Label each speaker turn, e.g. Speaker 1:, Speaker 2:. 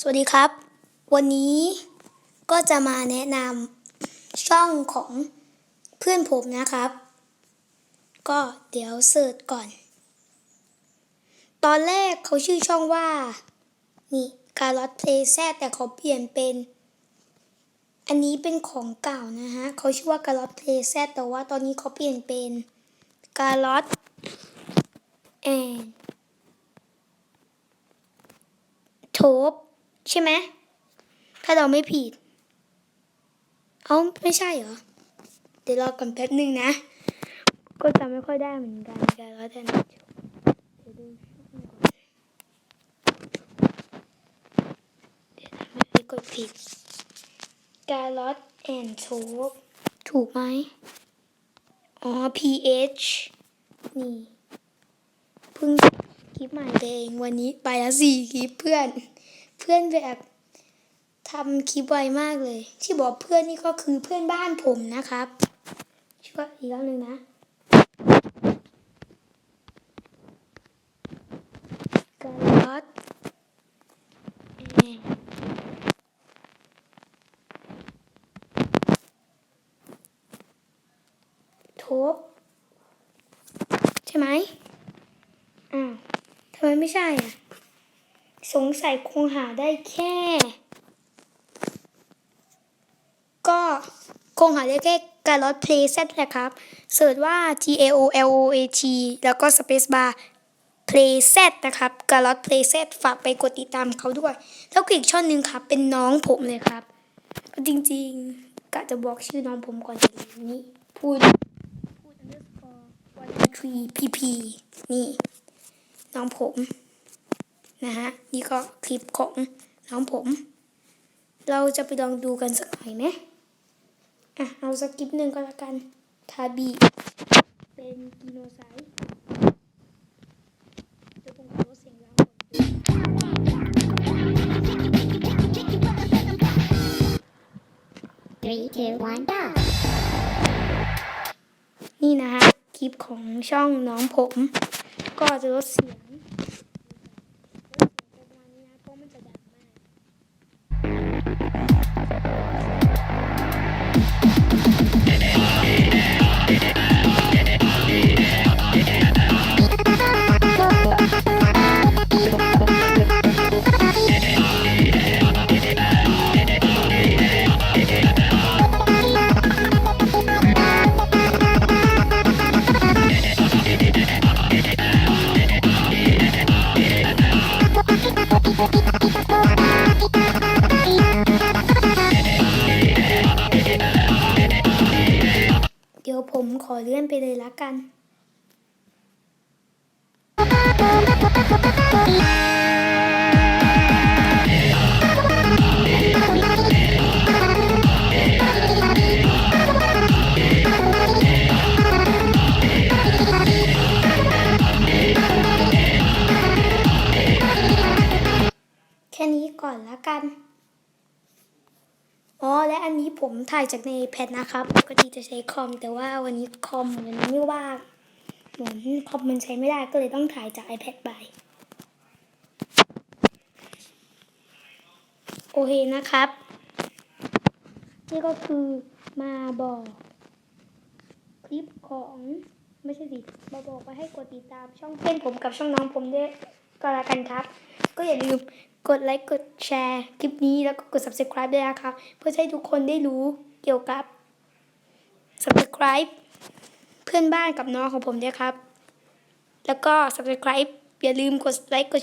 Speaker 1: สวัสดีครับ วันนี้ก็จะมาแนะนำช่องของเพื่อนผมนะครับ ก็เดี๋ยวเสิร์ชก่อน ตอนแรกเขาชื่อช่องว่า นี่การ์ลอตเพลแซแต่เขาเปลี่ยนเป็น อันนี้เป็นของเก่านะฮะเขาชื่อว่าการ์ลอตเพลแซแต่ว่าตอนนี้เขาเปลี่ยนเป็นการ์ลอตแอนโทบ ใช่ไหม ถ้าเราไม่ผิด เอาไม่ใช่เหรอ เดี๋ยวรอก่อนแป๊บนึงนะ ก็จำไม่ค่อยได้เหมือนกันการลอตแอนโทบเดี๋ยวดูช่นะไม่ได้กดผิดการลอตแอนโทบถูกไหม อ๋อ PH นี่เพิ่งคลิปใหม่เองวันนี้ไปแล้วสี่คลิปเพื่อน เพื่อนแบบทำคลิปไวมากเลย ที่บอกเพื่อนนี่ก็คือเพื่อนบ้านผมนะครับช่วยอีกแล้วหนึ่งนะกาลอตแอนทบใช่ไหมอ้าวทำไมไม่ใช่อะ สงสัยคงหาได้แค่ ก็คงหาได้แค่การลอตเพลย์เซตแหละครับเสิร์ชว่า T A O L O A T แล้วก็ Space Bar Play Set นะครับการลอต Play Set ฝากไปกดติดตามเขาด้วย แล้วก็อีกช่องหนึ่งครับ เป็นน้องผมเลยครับ จริงๆกะจะบอกชื่อน้องผมก่อนอย่างนี้พูดพูด underscore one two three pp นี่ น้องผม นะฮะ นี่ก็คลิปของน้องผม เราจะไปลองดูกันสักหน่อยไหมอะ เอาสักคลิปหนึ่งก็แล้วกัน ทาบี เป็นกิโนไซด์เดี๋ยวผมขอลดเสียงแล้วก่อน
Speaker 2: Three, two, one, go.
Speaker 1: นี่นะฮะ คลิปของช่องน้องผม ก็จะลดเสียง ขอเลื่อนไปเลยละกัน แค่นี้ก่อนละกัน อ๋อและอันนี้ผมถ่ายจากในแพดนะครับปกติจะใช้คอม แต่ว่าวันนี้คอมมันไม่ว่างเหมือนคอมมันใช้ไม่ได้ก็เลยต้องถ่ายจาก iPad ไปโอเคนะครับ นี่ก็คือมาบอกคลิปของไม่ใช่สิมาบอกว่าให้กดติดตามช่องเพื่อนผมกับช่องน้องผมด้วยก็แล้วกันครับ ก็อย่าลืม กดไลค์กดแชร์คลิปนี้แล้วก็กด subscribe ด้วยนะคะเพื่อให้ทุกคนได้รู้เกี่ยวกับ subscribe เพื่อนบ้านกับน้องของผมด้วยครับ แล้วก็ subscribe อย่าลืมกดไลค์กด